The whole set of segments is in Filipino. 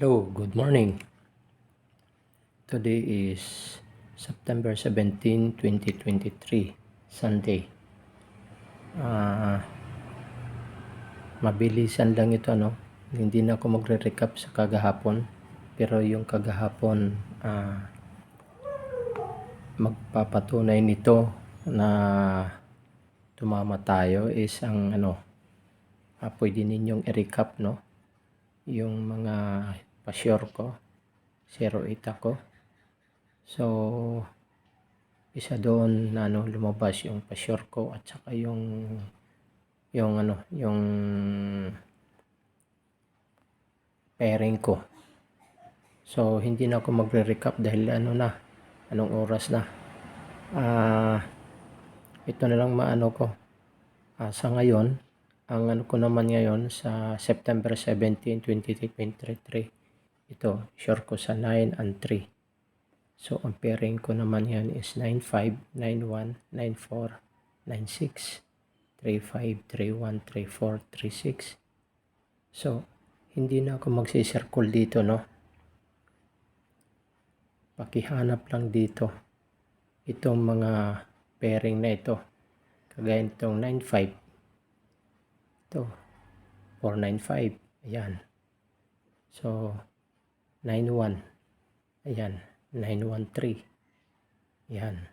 Hello, good morning. Today is September 17, 2023, Sunday. Ah, mabilisan lang ito, no? Hindi na ako magre-recap sa kagahapon. Pero yung kagahapon, ah, magpapatunay nito na tumama tayo is ang ano, ah, pwede ninyong i-recap, no? Yung mga pa-sure ko, 08 ako. So, isa doon na ano, lumabas yung pa-sure ko at saka yung yung ano, yung pairing ko. So, hindi na ako magre-recap dahil ano na, anong oras na. Ah, ito na lang maano ko. Ah, sa ngayon, ang ano ko naman ngayon sa September 17, 2023, ito, sure ko sa 9 and 3. So, ang pairing ko naman yan is 95, 91, 94, 96, 35, 31, 34, 36. So, hindi na ako magsisircle dito, no? Pakihanap lang dito itong mga pairing na ito. Kagaya nitong 95. Ito, 495. Ayan. So, 91. Ayan, 913. Ayan.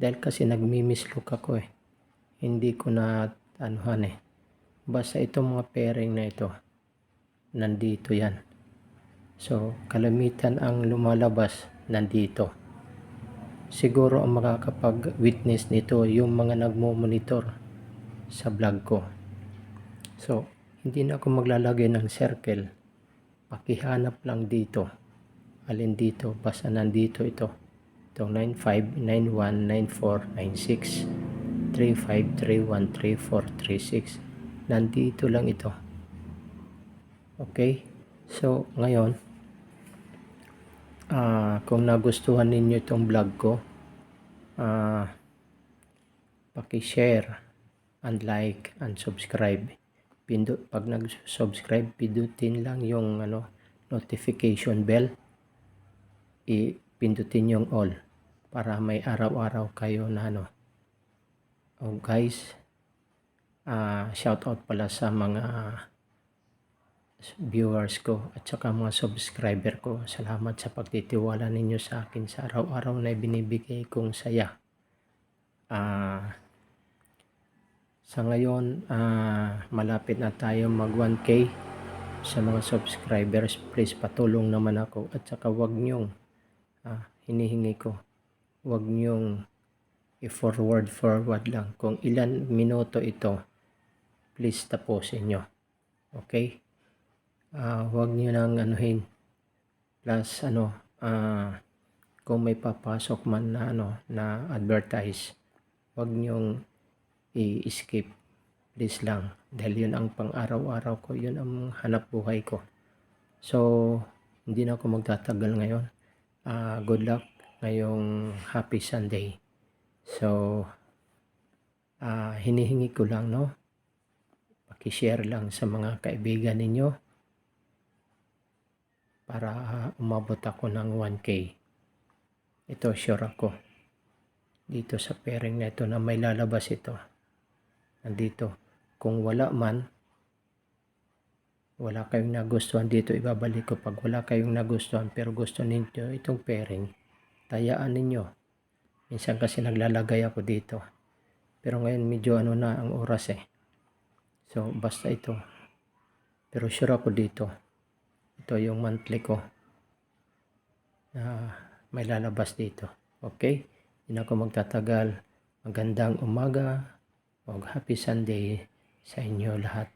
Dahil kasi nagmi-mislook ako eh. Hindi ko na anuhan eh. Basta itong mga pairing na ito, nandito yan. So, kalamitan ang lumalabas nandito. Siguro ang makakapag-witness nito yung mga nagmo-monitor sa vlog ko. So, hindi na ako maglalagay ng circle. Pakihanap lang dito. Alin dito? Basta nandito ito. Itong 95, 91, 94, 96, 35, 31, 34, 36. Nandito lang ito. Okay? So, ngayon, ah kung nagustuhan ninyo itong vlog ko, ah paki-share and like and subscribe. Pindot pag nag-subscribe, pindutin lang yung ano notification bell. I-pindutin yung all para may araw-araw kayo na ano. Oh guys, ah shout out pala sa mga viewers ko at saka mga subscriber ko. Salamat sa pagtitiwala ninyo sa akin sa araw-araw na binibigay kong saya. Ah sa ngayon, ah, malapit na tayo mag 1K sa mga subscribers. Please patulong naman ako at saka wag nyong ah, hinihingi ko. Wag nyong i-forward forward lang. Kung ilan minuto ito, please tapusin nyo. Okay? Ah, wag nyo nang anuhin. Plus ano, ah, kung may papasok man na ano na advertise, wag nyong i-skip. Please lang. Dahil yun ang pang-araw-araw ko. Yun ang hanap buhay ko. So hindi na ako magtatagal ngayon. Uh, good luck ngayong happy Sunday. So uh, hinihingi ko lang no? Pakishare lang sa mga kaibigan ninyo para umabot ako ng 1K ito sure ako. Dito sa pairing na ito na may lalabas ito nandito. Kung wala man, wala kayong nagustuhan dito, ibabalik ko. Pag wala kayong nagustuhan, pero gusto ninyo itong pairing, tayaan ninyo. Minsan kasi naglalagay ako dito. Pero ngayon medyo ano na ang oras eh. So, basta ito. Pero sure ako dito. Ito yung monthly ko. Na may lalabas dito. Okay? Hindi ako magtatagal. Magandang umaga, o happy Sunday sa inyo lahat.